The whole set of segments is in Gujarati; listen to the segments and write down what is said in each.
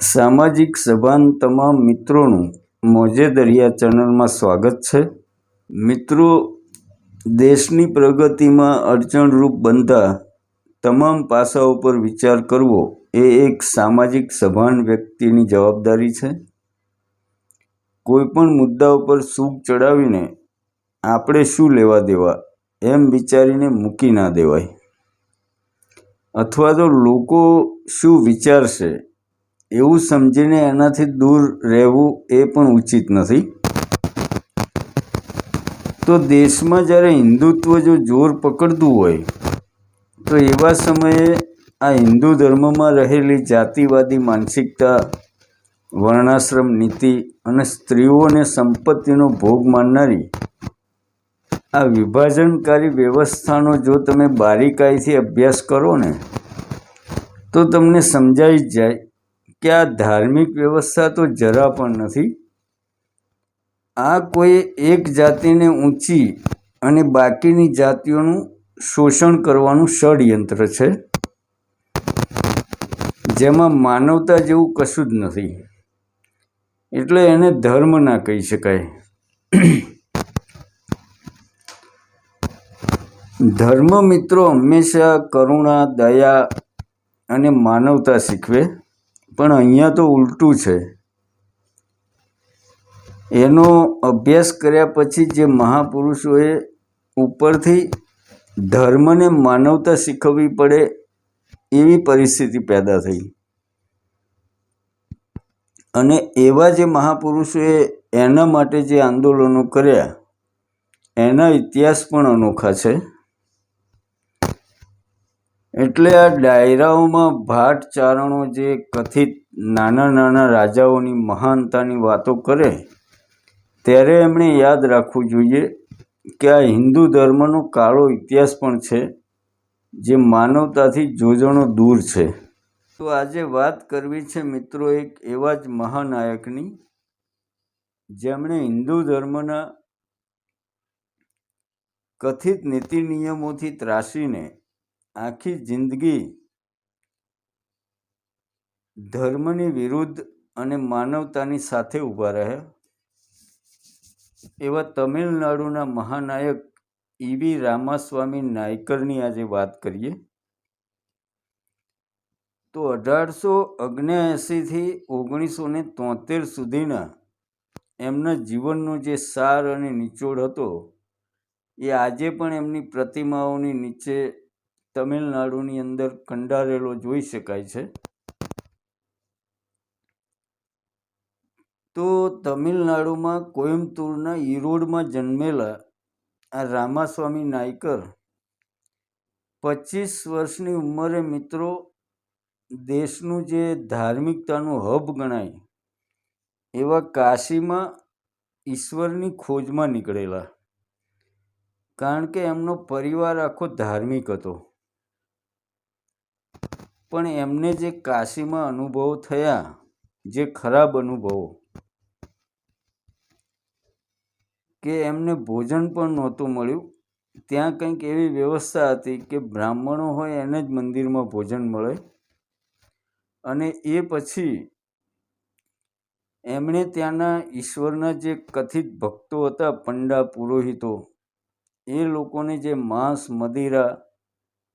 સામાજિક સભાન તમામ મિત્રોનું મોજે દરિયા ચેનલમાં સ્વાગત છે. મિત્રો, દેશની પ્રગતિમાં અડચણરૂપ બનતા તમામ પાસાઓ પર વિચાર કરવો એ એક સામાજિક સભાન વ્યક્તિની જવાબદારી છે. કોઈપણ મુદ્દા ઉપર સૂગ ચડાવીને આપણે શું લેવા દેવા એમ વિચારીને મૂકી ના દેવાય. અથવા તો લોકો શું વિચારશે એવું સમજીને એનાથી દૂર રહેવું એ પણ ઉચિત નથી. તો દેશમાં જ્યારે હિન્દુત્વ જો જોર પકડતું હોય, તો એવા સમયે આ હિન્દુ ધર્મમાં રહેલી જાતિવાદી માનસિકતા, વર્ણાશ્રમ નીતિ અને સ્ત્રીઓને સંપત્તિનો ભોગ માનનારી આ વિભાજનકારી વ્યવસ્થાનો જો તમે બારીકાઈથી અભ્યાસ કરો ને, તો તમને સમજાઈ જાય કે આ ધાર્મિક વ્યવસ્થા તો જરા પણ નથી. આ કોઈ એક જાતિને ઊંચી અને બાકીની જાતિઓનું શોષણ કરવાનું ષડયંત્ર છે. જેમાં માનવતા જેવું કશું જ નથી. એટલે એને ધર્મ ના કહી શકાય. ધર્મ મિત્રો હંમેશા કરુણા, દયા અને માનવતા શીખવે. પણ અહીંયા તો ઉલટું છે. એનો અભ્યાસ કર્યા પછી જે મહાપુરુષોએ ઉપરથી ધર્મને માનવતા શીખવવી પડે એવી પરિસ્થિતિ પેદા થઈ. અને એવા જે મહાપુરુષોએ એના માટે જે આંદોલનો કર્યા, એના ઇતિહાસ પણ અનોખા છે. એટલે આ ડાયરાઓમાં ભાટ ચારણો જે કથિત નાના નાના રાજાઓની મહાનતાની વાતો કરે, ત્યારે એમણે યાદ રાખવું જોઈએ કે આ હિન્દુ ધર્મનો કાળો ઇતિહાસ પણ છે, જે માનવતાથી જોજણો દૂર છે. તો આજે વાત કરવી છે મિત્રો એક એવા જ મહાનાયકની, જેમણે હિન્દુ ધર્મના કથિત નીતિ નિયમોથી ત્રાસીને આખી જિંદગી ધર્મની વિરુદ્ધ અને માનવતાની સાથે ઊભા રહે. એવા તમિલનાડુના મહાનાયક ઈવી રામાસ્વામી નાયકરની આજે વાત કરીએ. તો અઢારસો ઓગણએંસીથી ઓગણીસો ને તોતેર સુધીના એમના જીવનનો જે સાર અને નિચોડ હતો, એ આજે પણ એમની પ્રતિમાઓની નીચે તમિલનાડુની અંદર કંડારેલો જોઈ શકાય છે. તો તમિલનાડુમાં કોઇમ્બતુરના ઈરોડમાં જન્મેલા આ રામાસ્વામી નાયકર પચીસ વર્ષની ઉંમરે મિત્રો દેશનું જે ધાર્મિકતાનું હબ ગણાય એવા કાશીમાં ઈશ્વરની ખોજમાં નીકળેલા. કારણ કે એમનો પરિવાર આખો ધાર્મિક હતો. પણ એમને જે કાશીમાં અનુભવો થયા, જે ખરાબ અનુભવો, કે એમને ભોજન પણ નહોતું મળ્યું, ત્યાં કંઈક એવી વ્યવસ્થા હતી કે બ્રાહ્મણો હોય એને જ મંદિરમાં ભોજન મળે. અને એ પછી એમણે ત્યાંના ઈશ્વરના જે કથિત ભક્તો હતા, પંડા, પુરોહિતો, એ લોકોને જે માંસ, મદિરા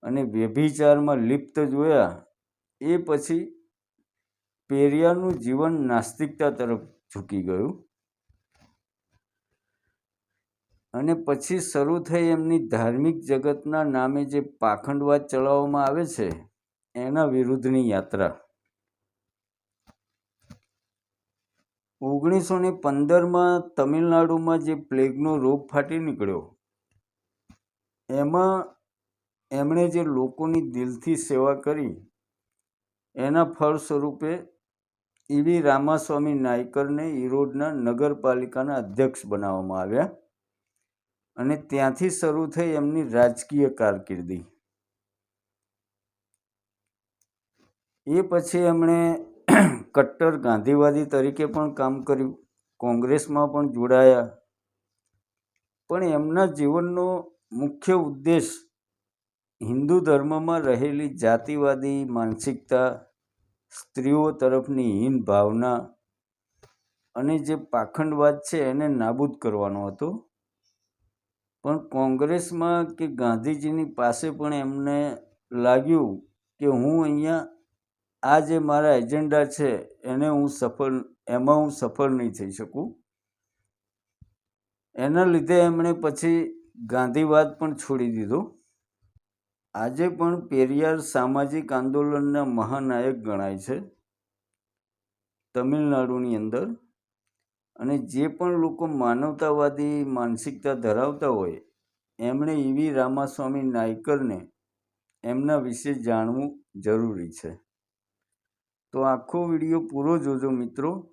અને વ્યભિચારમાં લિપ્ત જોયા એ પછી પેરિયારનું જીવન નાસ્તિકતા તરફ ઝૂકી ગયું. અને પછી શરૂ થઈ એમની ધાર્મિક જગતના નામે જે પાખંડવાદ ચલાવવામાં આવે છે, એના વિરુદ્ધની યાત્રા. ઓગણીસો ને પંદરમાં તમિલનાડુમાં જે પ્લેગનો રોગ ફાટી નીકળ્યો, એમાં એમણે જે લોકોની દિલથી સેવા કરી એના ફળ સ્વરૂપે ઈવી રામાસ્વામી નાયકરને ઈરોડના નગરપાલિકાના અધ્યક્ષ બનાવવામાં આવ્યા અને ત્યાંથી શરૂ થઈ એમની રાજકીય કારકિર્દી. એ પછી એમણે કટ્ટર ગાંધીવાદી તરીકે પણ કામ કર્યું, કોંગ્રેસમાં પણ જોડાયા. પણ એમના જીવનનો મુખ્ય ઉદ્દેશ હિન્દુ ધર્મમાં રહેલી જાતિવાદી માનસિકતા સ્ત્રીઓ તરફની હીન ભાવના અને જે પાખંડવાદ છે એને નાબૂદ કરવાનો હતો. પણ કોંગ્રેસમાં કે ગાંધીજીની પાસે પણ એમને લાગ્યું કે હું અહીંયા આ જે મારા એજન્ડા છે એને હું સફળ, એમાં હું સફળ નહીં થઈ શકું. એના લીધે એમણે પછી ગાંધીવાદ પણ છોડી દીધો. આજે પણ પેરિયાર સામાજિક આંદોલનના મહાનાયક ગણાય છે તમિલનાડુની અંદર. અને જે પણ લોકો માનવતાવાદી માનસિકતા ધરાવતા હોય, એમણે એવી રામાસ્વામી નાયકરને એમના વિશે જાણવું જરૂરી છે. તો આખો વીડિયો પૂરો જોજો મિત્રો.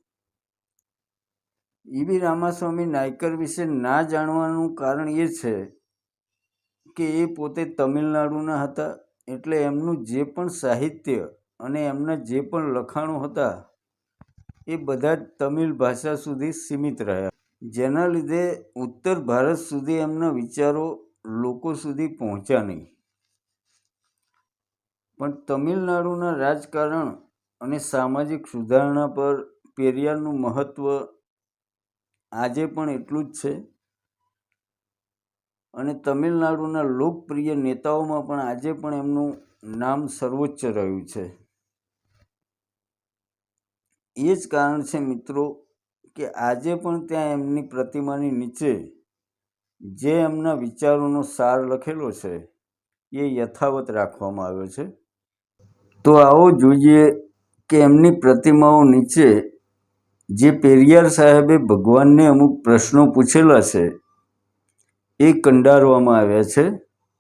ઈવી રામાસ્વામી નાયકર વિશે ના જાણવાનું કારણ એ છે કે એ પોતે તમિલનાડુના હતા એટલે એમનું જે પણ સાહિત્ય અને એમના જે પણ લખાણો હતા, એ બધા જ તમિલ ભાષા સુધી સીમિત રહ્યા. જેના લીધે ઉત્તર ભારત સુધી એમના વિચારો લોકો સુધી પહોંચ્યા નહીં. પણ તમિલનાડુના રાજકારણ અને સામાજિક સુધારણા પર પેરિયારનું મહત્ત્વ આજે પણ એટલું જ છે અને તમિલનાડુના લોકપ્રિય નેતાઓમાં પણ આજે પણ એમનું નામ સર્વોચ્ચ રહ્યું છે. એ જ કારણ છે મિત્રો કે આજે પણ ત્યાં એમની પ્રતિમાની નીચે જે એમના વિચારોનો સાર લખેલો છે એ યથાવત રાખવામાં આવ્યો છે. તો આવો જોઈએ કે એમની પ્રતિમાઓ નીચે જે પેરિયાર સાહેબે ભગવાનને અમુક પ્રશ્નો પૂછેલા છે એ કંડારવામાં આવ્યા છે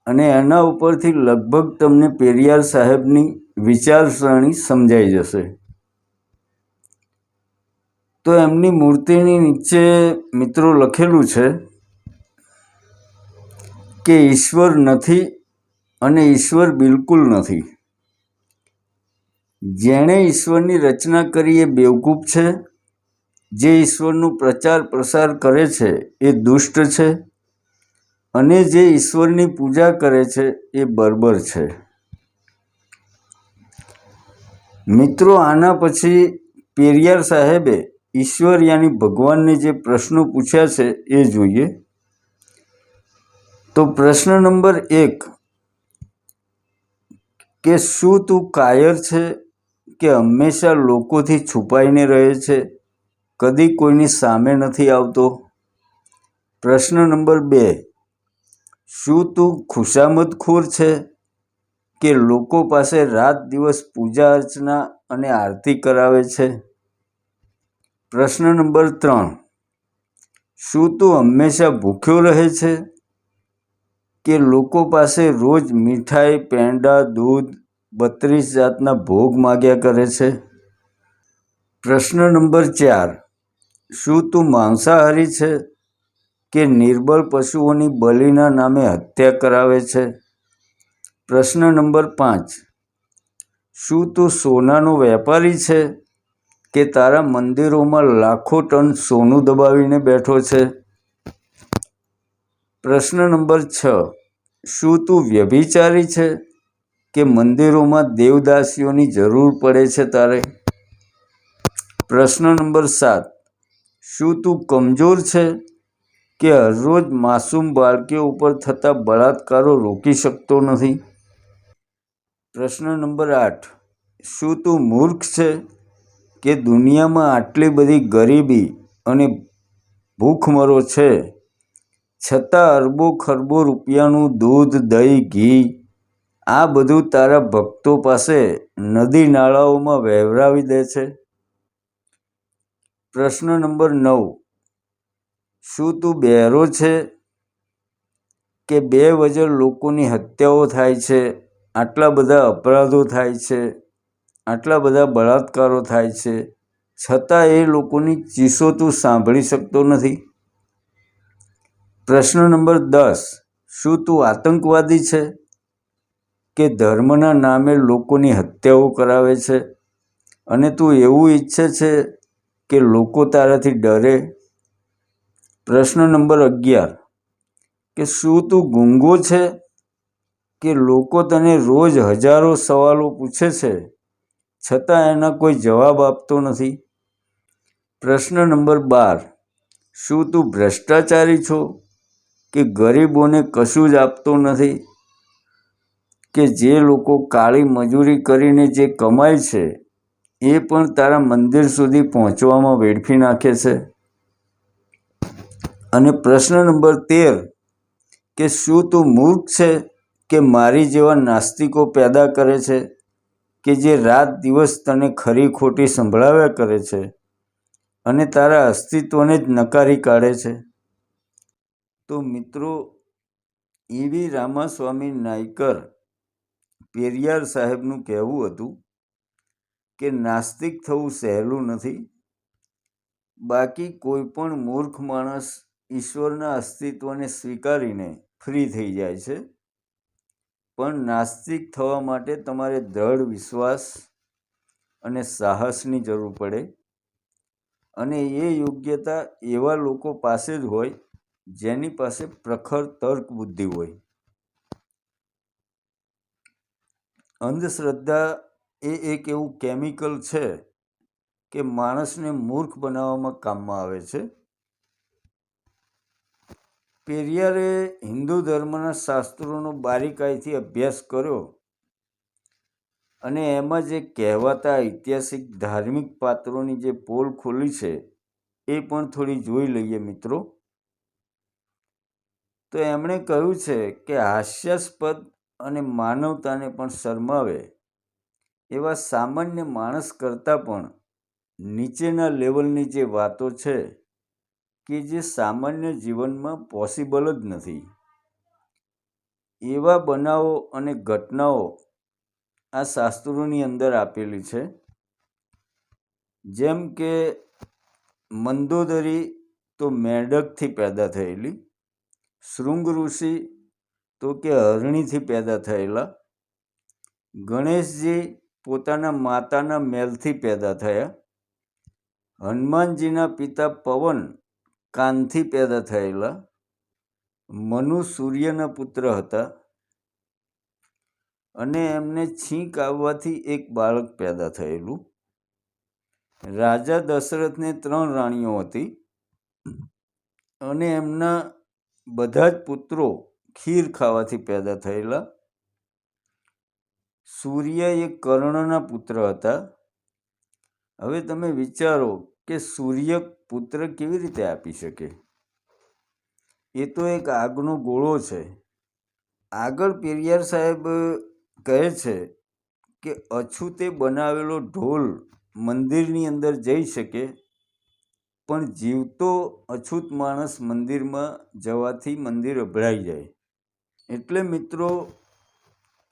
અને એના ઉપરથી લગભગ તમને પેરિયાર સાહેબની વિચારસરણી સમજાઈ જશે. તો એમની મૂર્તિની નીચે મિત્રો લખેલું છે કે ઈશ્વર નથી અને ઈશ્વર બિલકુલ નથી. જેણે ઈશ્વરની રચના કરી એ બેવકૂફ છે. જે ઈશ્વરનું પ્રચાર પ્રસાર કરે છે એ દુષ્ટ છે. અને જે ઈશ્વરની પૂજા કરે છે, એ બર્બર છે. મિત્રો, આના પછી પેરિયાર સાહેબે ઈશ્વર યાની ભગવાનને જે પ્રશ્નો પૂછ્યા છે, એ જોઈએ. તો પ્રશ્ન નંબર એક, કે શું તું કાયર છે કે હંમેશા લોકોથી છુપાઈને રહે છે? કદી કોઈની સામે નથી આવતો? પ્રશ્ન નંબર બે શું તું ખુશામતખોર છે કે લોકો પાસે રાત દિવસ પૂજા અર્ચના અને આરતી કરાવે છે? પ્રશ્ન નંબર ત્રણ. શું તું હંમેશા ભૂખ્યો રહે છે કે લોકો પાસે રોજ મીઠાઈ, પેંડા, દૂધ, બત્રીસ જાતના ભોગ માગ્યા કરે છે? પ્રશ્ન નંબર ચાર. શું તું માંસાહારી છે કે નિર્બળ પશુઓની બલિના નામે હત્યા કરાવે છે? પ્રશ્ન નંબર પાંચ. શું તું સોનાનો વેપારી છે કે તારા મંદિરોમાં લાખો ટન સોનું દબાવીને બેઠો છે? પ્રશ્ન નંબર છ. શું તું વ્યભિચારી છે કે મંદિરોમાં દેવદાસીઓની જરૂર પડે છે તારે? પ્રશ્ન નંબર સાત. શું તું કમજોર છે કે હરરોજ માસૂમ બાળકીઓ ઉપર થતા બળાત્કારો રોકી શકતો નથી? પ્રશ્ન નંબર આઠ. શું તું મૂર્ખ છે કે દુનિયામાં આટલી બધી ગરીબી અને ભૂખમરો છે? છતાં અરબો ખરબો રૂપિયાનું દૂધ, દહીં, ઘી, આ બધું તારા ભક્તો પાસે નદી નાળાઓમાં વહેવરાવી દે છે? પ્રશ્ન નંબર નવ. શું તું બહેરો છે કે બે વજર લોકોની હત્યાઓ થાય છે? આટલા બધા અપરાધો થાય છે, આટલા બધા બળાત્કારો થાય છે. છતાં એ લોકોની ચીસો તું સાંભળી શકતો નથી. પ્રશ્ન નંબર દસ. શું તું આતંકવાદી છે કે ધર્મના નામે લોકોની હત્યાઓ કરાવે છે? અને તું એવું ઈચ્છે છે કે લોકો તારાથી ડરે? પ્રશ્ન નંબર અગિયાર. કે શું તું ગુંગો છે? કે લોકો તને રોજ હજારો સવાલો પૂછે છે, છતાં એના કોઈ જવાબ આપતો નથી? પ્રશ્ન નંબર બાર. શું તું ભ્રષ્ટાચારી છો? કે ગરીબોને કશું જ આપતો નથી? કે જે લોકો કાળી મજૂરી કરીને જે કમાય છે, એ પણ તારા મંદિર સુધી પહોંચવામાં વેડફી નાખે છે? અને પ્રશ્ન નંબર તેર, કે શું તું મૂર્ખ છે કે મારી જેવા નાસ્તિકો પેદા કરે છે, કે જે રાત દિવસ તને ખરી ખોટી સંભળાવ્યા કરે છે અને તારા અસ્તિત્વને જ નકારી કાઢે છે? તો મિત્રો એવી રામાસ્વામી નાયકર પેરિયાર સાહેબનું કહેવું હતું કે નાસ્તિક થવું સહેલું નથી, બાકી કોઈ પણ મૂર્ખ માણસ ઈશ્વરના અસ્તિત્વને સ્વીકારીને ફ્રી થઈ જાય છે. પણ નાસ્તિક થવા માટે તમારે દ્રઢ વિશ્વાસ અને સાહસની જરૂર પડે. અને એ યોગ્યતા એવા લોકો પાસે જ હોય જેની પાસે પ્રખર તર્ક બુદ્ધિ હોય. અંધશ્રદ્ધા એ એક એવું કેમિકલ છે કે માણસને મૂર્ખ બનાવવામાં કામમાં આવે છે. પેરિયારે હિન્દુ ધર્મના શાસ્ત્રોનો બારીકાઈથી અભ્યાસ કર્યો અને એમાં જે કહેવાતા ઐતિહાસિક ધાર્મિક પાત્રોની જે પોલ ખોલી છે, એ પણ થોડી જોઈ લઈએ મિત્રો. તો એમણે કહ્યું છે કે હાસ્યાસ્પદ અને માનવતાને પણ શરમાવે એવા સામાન્ય માણસ કરતાં પણ નીચેના લેવલની જે વાતો છે કે જે સામાન્ય જીવનમાં પોસિબલ જ નથી. એવા બનાવો અને ઘટનાઓ આ શાસ્ત્રોની અંદર આપેલી છે. જેમ કે મંદોદરી તો મેઢકથી પેદા થયેલી શૃંગ ઋષિ તો કે હરણીથી પેદા થયેલા, ગણેશજી પોતાના માતાના મેલથી પેદા થયા, હનુમાનજીના પિતા પવન કાનથી પેદા થયેલા મનુ સૂર્યના પુત્ર હતા અને એમને છીંક આવવાથી એક બાળક પેદા થયેલું. રાજા દશરથને ત્રણ રાણીઓ હતી અને એમના બધા જ પુત્રો ખીર ખાવાથી પેદા થયેલા. સૂર્ય એ કર્ણના પુત્ર હતા. હવે તમે વિચારો કે સૂર્ય પુત્ર કેવી રીતે આપી શકે? એ તો એક આગનો ગોળો છે. આગળ પેરિયાર સાહેબ, કહે છે કે અછૂતે બનાવેલો ઢોલ મંદિરની અંદર જઈ શકે, પણ જીવતો અછૂત માણસ મંદિરમાં જવાથી મંદિર અભળાઈ જાય. એટલે મિત્રો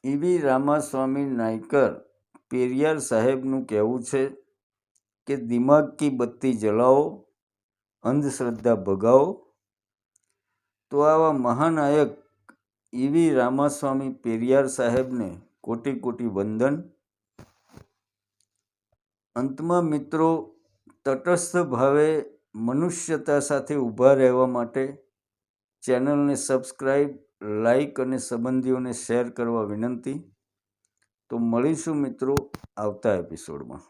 એવી રામાસ્વામી નાયકર પેરિયાર સાહેબનું કહેવું છે કે, દિમાગ કી બત્તી જલાવો અંધશ્રદ્ધા ભગાવો. તો આવા મહાનાયક એવી રામાસ્વામી પેરિયાર સાહેબને કોટી કોટી વંદન. અંતમાં મિત્રો, તટસ્થ ભાવે મનુષ્યતા સાથે ઊભા રહેવા માટે ચેનલને સબસ્ક્રાઈબ લાઈક અને સંબંધીઓને શેર કરવા વિનંતી. તો મળીશું મિત્રો આવતા એપિસોડમાં.